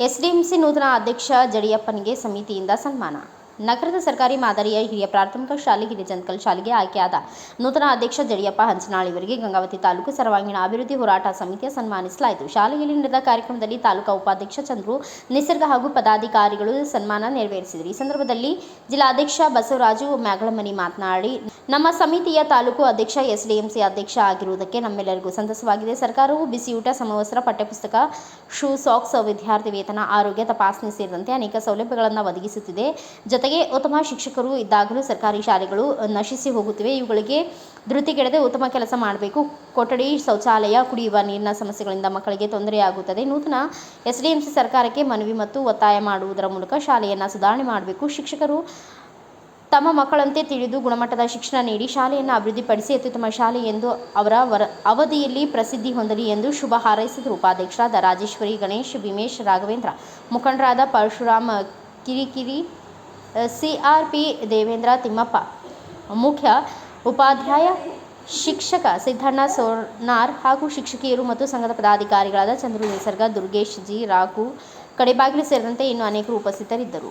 SDMC ನೂತನ ಅಧ್ಯಕ್ಷ ಜಡಿಯಪ್ಪನಿಗೆ ಸಮಿತಿಯಿಂದ ಸನ್ಮಾನ ನಗರದ ಸರ್ಕಾರಿ ಮಾದರಿಯ ಹಿರಿಯ ಪ್ರಾಥಮಿಕ ಶಾಲೆ ಜನಕಲ್ ಶಾಲೆಗೆ ಆಯ್ಕೆಯಾದ ನೂತನ ಅಧ್ಯಕ್ಷ ಜಡಿಯಪ್ಪ ಹಂಚನಾಳ್ ಇವರಿಗೆ ಗಂಗಾವತಿ ತಾಲೂಕು ಸರ್ವಾಂಗೀಣ ಅಭಿವೃದ್ಧಿ ಹೋರಾಟ ಸಮಿತಿಯ ಸನ್ಮಾನಿಸಲಾಯಿತು. ಶಾಲೆಯಲ್ಲಿ ನಡೆದ ಕಾರ್ಯಕ್ರಮದಲ್ಲಿ ತಾಲೂಕಾ ಉಪಾಧ್ಯಕ್ಷ ಚಂದ್ರು, ನಿಸರ್ಗ ಹಾಗೂ ಪದಾಧಿಕಾರಿಗಳು ಸನ್ಮಾನ ನೆರವೇರಿಸಿದರು. ಈ ಸಂದರ್ಭದಲ್ಲಿ ಜಿಲ್ಲಾಧ್ಯಕ್ಷ ಬಸವರಾಜು ಮ್ಯಾಗಳಮನಿ ಮಾತನಾಡಿ, ನಮ್ಮ ಸಮಿತಿಯ ತಾಲೂಕು ಅಧ್ಯಕ್ಷ ಎಸ್ಡಿಎಂಸಿ ಅಧ್ಯಕ್ಷ ಆಗಿರುವುದಕ್ಕೆ ನಮ್ಮೆಲ್ಲರಿಗೂ ಸಂತಸವಾಗಿದೆ. ಸರ್ಕಾರವು ಬಿಸಿಯೂಟ, ಸಮವಸ್ತ್ರ, ಪಠ್ಯಪುಸ್ತಕ, ಶೂ, ಸಾಕ್ಸ್, ವಿದ್ಯಾರ್ಥಿ ವೇತನ, ಆರೋಗ್ಯ, ತಪಾಸಣೆ ಸೇರಿದಂತೆ ಅನೇಕ ಸೌಲಭ್ಯಗಳನ್ನು ಒದಗಿಸುತ್ತಿದೆ. ಜೊತೆಗೆ ಉತ್ತಮ ಶಿಕ್ಷಕರು ಇದ್ದಾಗಲೂ ಸರ್ಕಾರಿ ಶಾಲೆಗಳು ನಶಿಸಿ ಹೋಗುತ್ತಿವೆ. ಇವುಗಳಿಗೆ ಧೃತಿಗೆಡದೆ ಉತ್ತಮ ಕೆಲಸ ಮಾಡಬೇಕು. ಕೊಠಡಿ, ಶೌಚಾಲಯ ಕುಡಿಯುವ ನೀರಿನ ಸಮಸ್ಯೆಗಳಿಂದ ಮಕ್ಕಳಿಗೆ ತೊಂದರೆಯಾಗುತ್ತದೆ. ನೂತನ ಎಸ್ಡಿಎಂಸಿ ಸರ್ಕಾರಕ್ಕೆ ಮನವಿ ಮತ್ತು ಒತ್ತಾಯ ಮಾಡುವುದರ ಮೂಲಕ ಶಾಲೆಯನ್ನು ಸುಧಾರಣೆ ಮಾಡಬೇಕು. ಶಿಕ್ಷಕರು ತಮ್ಮ ಮಕ್ಕಳಂತೆ ತಿಳಿದು ಗುಣಮಟ್ಟದ ಶಿಕ್ಷಣ ನೀಡಿ ಶಾಲೆಯನ್ನು ಅಭಿವೃದ್ಧಿಪಡಿಸಿ ಅತ್ಯುತ್ತಮ ಶಾಲೆ ಎಂದು ಅವರ ವರ ಅವಧಿಯಲ್ಲಿ ಪ್ರಸಿದ್ಧಿ ಹೊಂದಲಿ ಎಂದು ಶುಭ ಹಾರೈಸಿದರು. ಉಪಾಧ್ಯಕ್ಷರಾದ ರಾಜೇಶ್ವರಿ ಗಣೇಶ್, ಭೀಮೇಶ್ ರಾಘವೇಂದ್ರ, ಮುಖಂಡರಾದ ಪರಶುರಾಮ ಕಿರಿಕಿರಿ ಸಿಆರ್ಪಿ ದೇವೇಂದ್ರ ತಿಮ್ಮಪ್ಪ. ಮುಖ್ಯ ಉಪಾಧ್ಯಾಯ, ಶಿಕ್ಷಕ ಸಿದ್ದಣ್ಣ ಸೋನಾರ್ ಹಾಗೂ ಶಿಕ್ಷಕಿಯರು ಮತ್ತು ಸಂಘದ ಪದಾಧಿಕಾರಿಗಳಾದ ಚಂದ್ರು ನಿಸರ್ಗ, ದುರ್ಗೇಶ್ ಜಿ, ರಾಘು ಕಡೆಬಾಗಿಲು ಸೇರಿದಂತೆ ಇನ್ನು ಅನೇಕರು ಉಪಸ್ಥಿತರಿದ್ದರು.